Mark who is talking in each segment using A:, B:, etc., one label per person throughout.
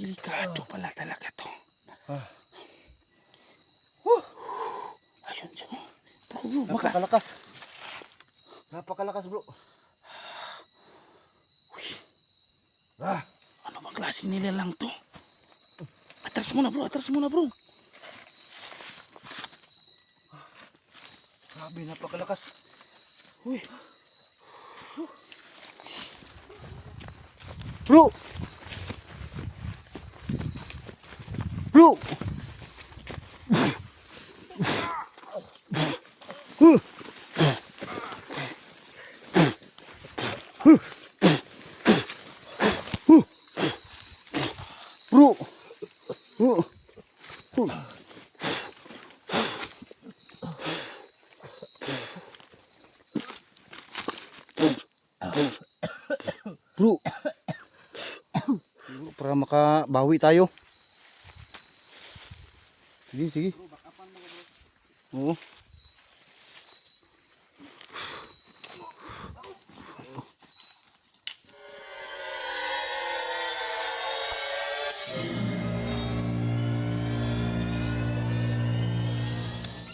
A: Delikado pala talaga to.
B: Ah.
A: Ayun siya. Bro, bro, baka...
B: Napakalakas. Napakalakas bro. Ah,
A: Ano bang klaseng nilalang to? Atras muna bro, atras muna bro.
B: grabe napakalakas.
A: Uy,
B: Bro! Bro! Bro! Bro! Bro! Siguro para makabawi tayo. Sige, sige. Oo.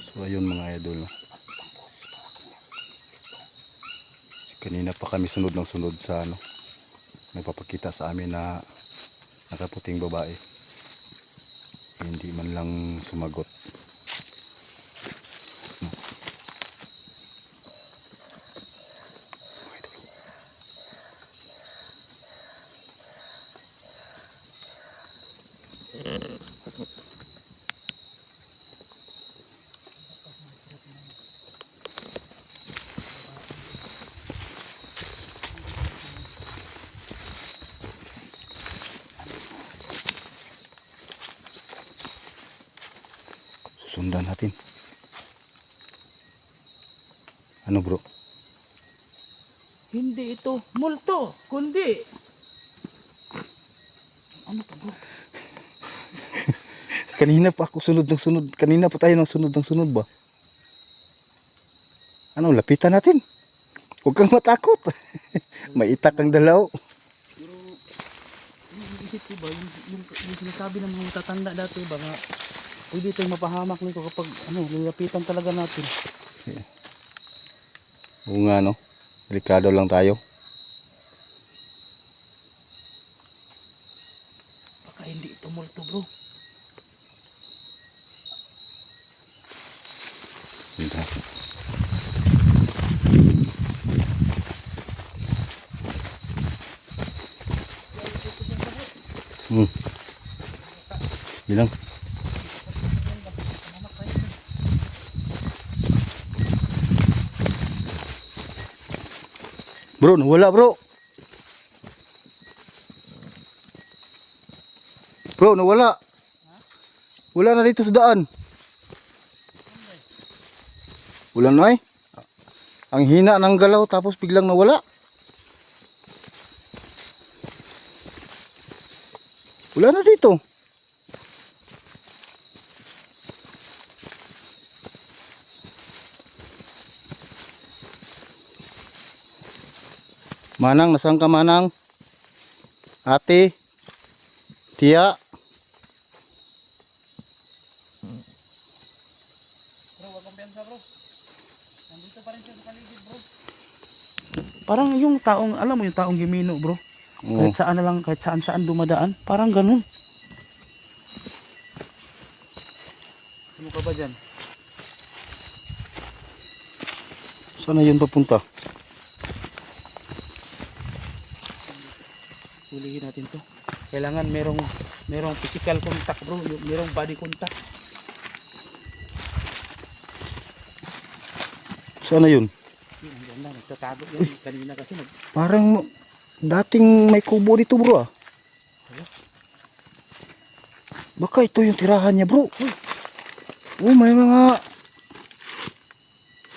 B: So ayun mga idol. Kanina pa kami sunod ng sunod sa ano. Nagpapakita sa amin na nakaputing babae. Hindi man lang sumagot. Susundan natin. Ano bro?
A: hindi ito multo, kundi... Ano to bro?
B: Kanina pa ako sunod ng sunod. Kanina pa tayo ng sunod ng sunod ba? Ano, lapitan natin. Huwag kang matakot. May itak ang dalaw.
A: Pero, yung isip ko ba, yung, yung, yung sinasabi ng mga matatanda dati ba nga, pwede tayong mapahamak nito kapag ano, lalapitan talaga natin.
B: Oo nga no. Delikado lang tayo.
A: Baka hindi ito multo bro.
B: Hindi. Hmm. Bilang. Bro, nawala bro. Bro, nawala. Wala na dito sa daan. Wala na eh. Ang hina ng galaw tapos biglang nawala. Wala na dito. Manang, nasaan ka Manang? Ate? Tia?
A: Bro, wag bro. Nandito pa rin siya sa paligid bro. Parang yung taong, alam mo yung taong gimino bro.
B: Oo.
A: Kahit saan na lang, kahit saan saan dumadaan. Parang ganun. Ano ka ba dyan?
B: Saan na yun papunta?
A: Hulihin natin to. Kailangan merong merong physical contact bro, yung merong body contact.
B: Saan na yun?
A: Yun, na, nagtatago yan. Kanina kasi nag,
B: Parang dating may kubo dito bro ah. Baka ito yung tirahan niya bro. Oh, may mga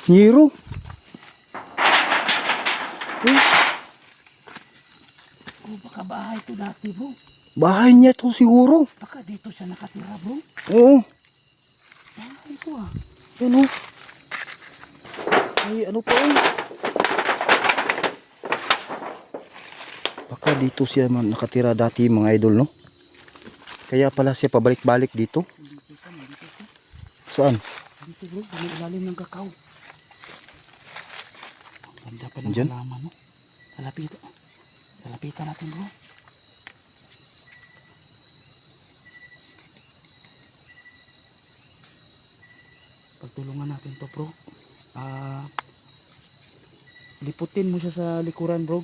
B: nyiro.
A: Oh baka bahay to dati bro.
B: Bahay niya to siguro.
A: Baka dito siya nakatira bro.
B: Oo.
A: Bahay ko ah.
B: Yan oh. Ay, ano pa oh. Baka dito siya man nakatira dati mga idol no. Kaya pala siya pabalik-balik dito.
A: Dito sa, dito sa.
B: Saan?
A: Dito bro, ilalim ng kakao. Ang ganda pa ng halaman, no? Lalapitan. Lalapitan natin bro. Pagtulungan natin to bro. Ah, liputin mo siya sa likuran bro.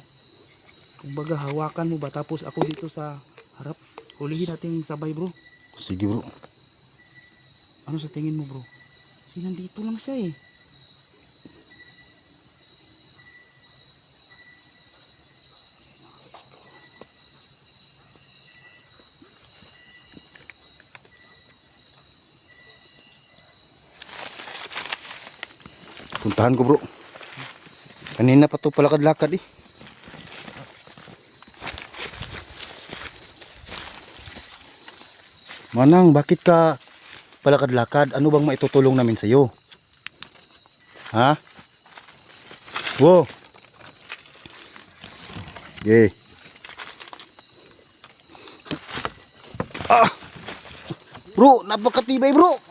A: Kumbaga hawakan mo ba tapos ako dito sa harap. Hulihin natin sabay bro.
B: Sige bro.
A: Ano sa tingin mo bro? Kasi nandito lang siya eh.
B: Puntahan ko bro. Kanina pa to palakad-lakad eh. Manang, bakit ka palakad-lakad? Ano bang maitutulong namin sa iyo? Ha? Wo. Okay. Ah! Bro, napakatibay bro.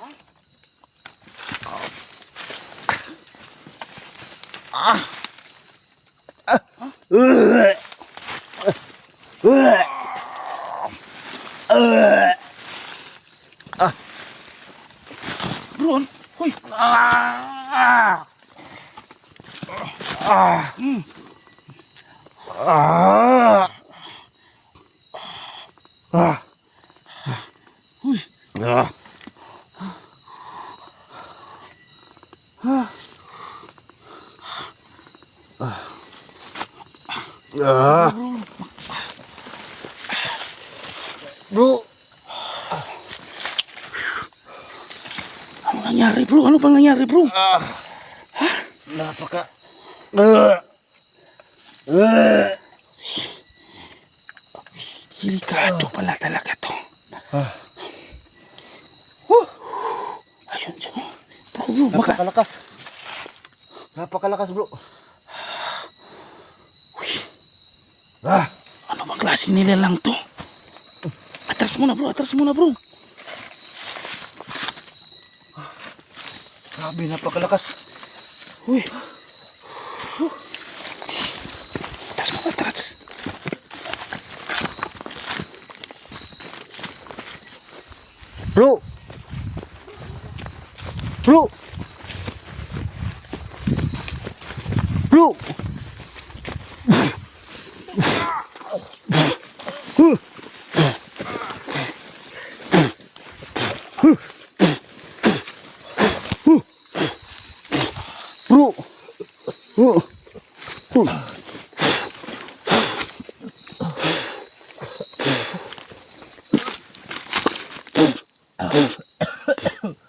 B: เออ
A: เอ
B: อเออ
A: อะร้อนหุย
B: อ่าอ่าอืมอ่าอ่าห
A: ุย
B: อ่า Ah. Bro,
A: Ano nangyari bro? Ano bang nangyari bro?
B: ah. Napaka Ah. Ah.
A: Delikado pala talaga to.
B: Ah.
A: Ayun siya. Bro, bro, baka...
B: Napakalakas. Napakalakas, bro. Ah.
A: Ano bang klaseng nilalang to? Atras muna bro, atras muna bro.
B: Grabe, napakalakas.
A: Uy. Atras muna, atras.
B: Bro. Bro. Bro. Bro. Bro.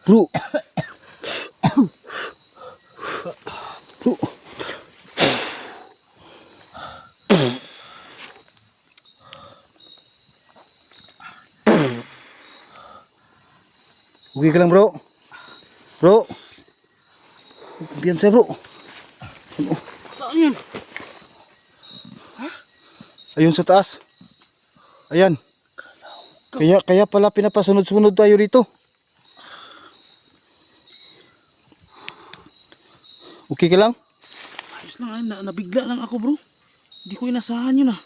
B: Bro. Bro. Okay ka lang bro? Bro? Kumpiyansa bro.
A: Saan yun?
B: Ayun sa taas. Ayan. Kaya kaya pala pinapasunod-sunod tayo dito. Okay ka lang?
A: Ayos lang, ay, na, nabigla lang ako bro. Hindi ko inasahan yun ah.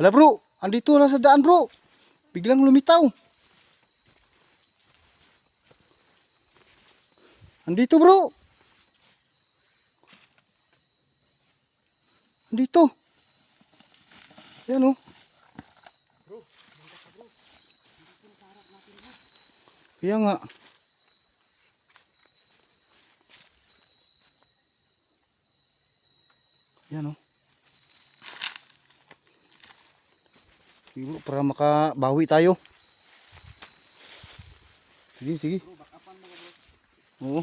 B: Hala bro, andito na sa daan bro. Biglang lumitaw. Andito bro. Andito. Ayan oh. Kaya nga. Yan oh. Siguro para makabawi tayo. Sige, sige. Oo.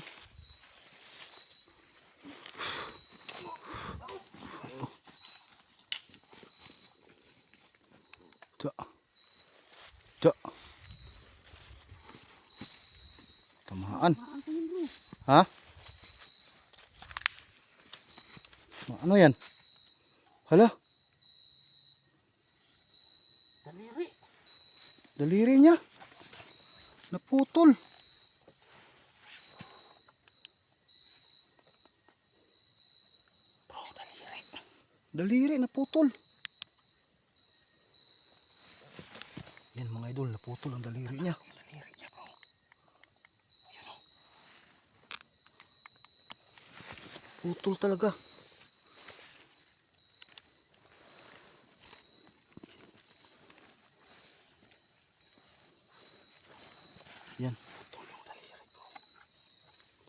B: Ito. Ito. Tamaan. Ha? Ano yan? Hala.
A: Hala.
B: Daliri niya. Naputol.
A: Bro, daliri.
B: Daliri, naputol. Yan mga idol, naputol ang daliri niya.
A: Daliri niya bro. Yan o.
B: Putol talaga. Yan.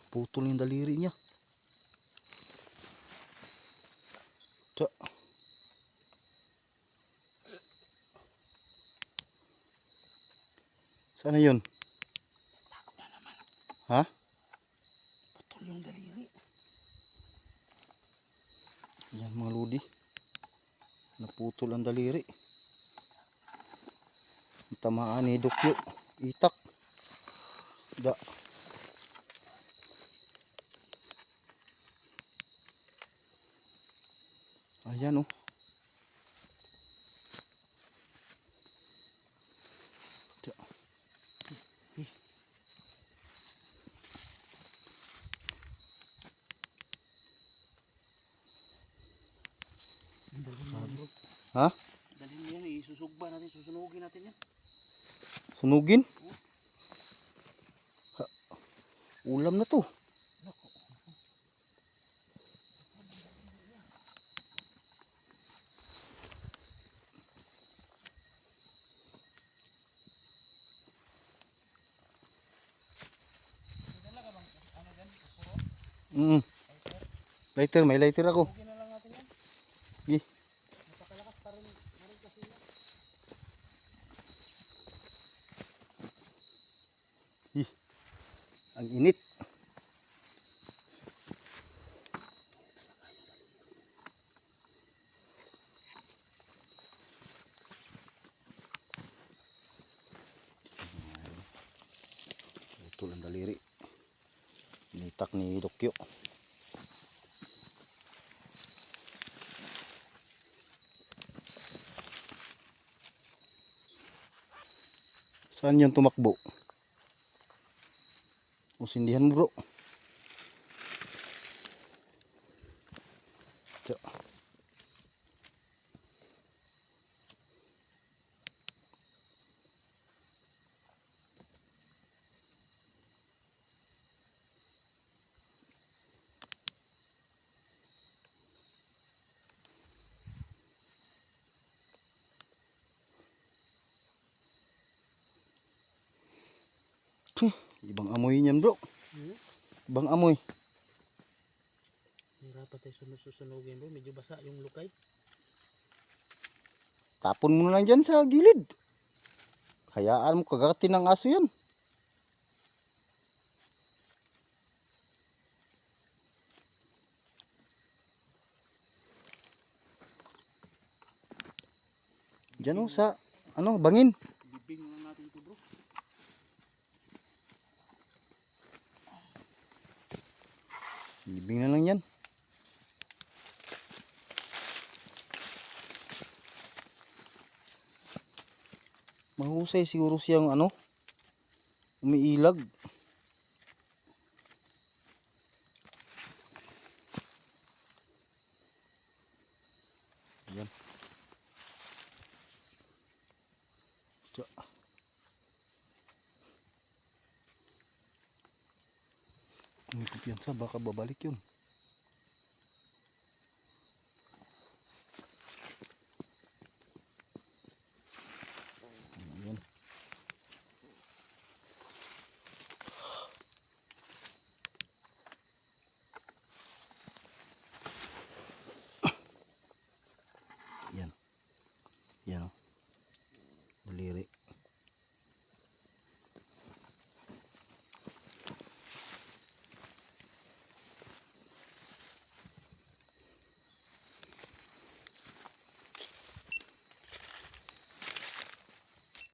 A: Putol yung daliri
B: niya. Tsa. Sana yun?
A: Takot na naman.
B: Ha?
A: Putol yung daliri.
B: Yan mga ludi. Naputol ang daliri. Tamaan ni Dukyo. Itak. Da. Ayan oh. Ha?
A: Dalhin mo yan. Isusugba natin. Susunugin natin yan.
B: Sunugin? Ha. Ulam na to. Mm. Lighter, may lighter ako.
A: Sugin na lang natin yan.
B: Gi.
A: Napakalakas pa rin. pa rin kasi yan.
B: Ih. Ang init. Ito ang daliri. Nitak ni Dokyo. Saan yan tumakbo? Usindihan mo bro. Tsa. Ibang amoy niyan bro.
A: Hmm?
B: Ibang amoy.
A: Hirapan tayo sunod susunugin bro. Medyo basa yung lukay.
B: Tapon mo na lang dyan sa gilid. Hayaan mo kagatin ng aso yan. Diyan o sa ano bangin.
A: Bibing na lang natin ito bro.
B: Libing na lang yan. Mahusay siguro siyang ano umiilag. Yan. Kung may kumpiyansa, baka babalik yun.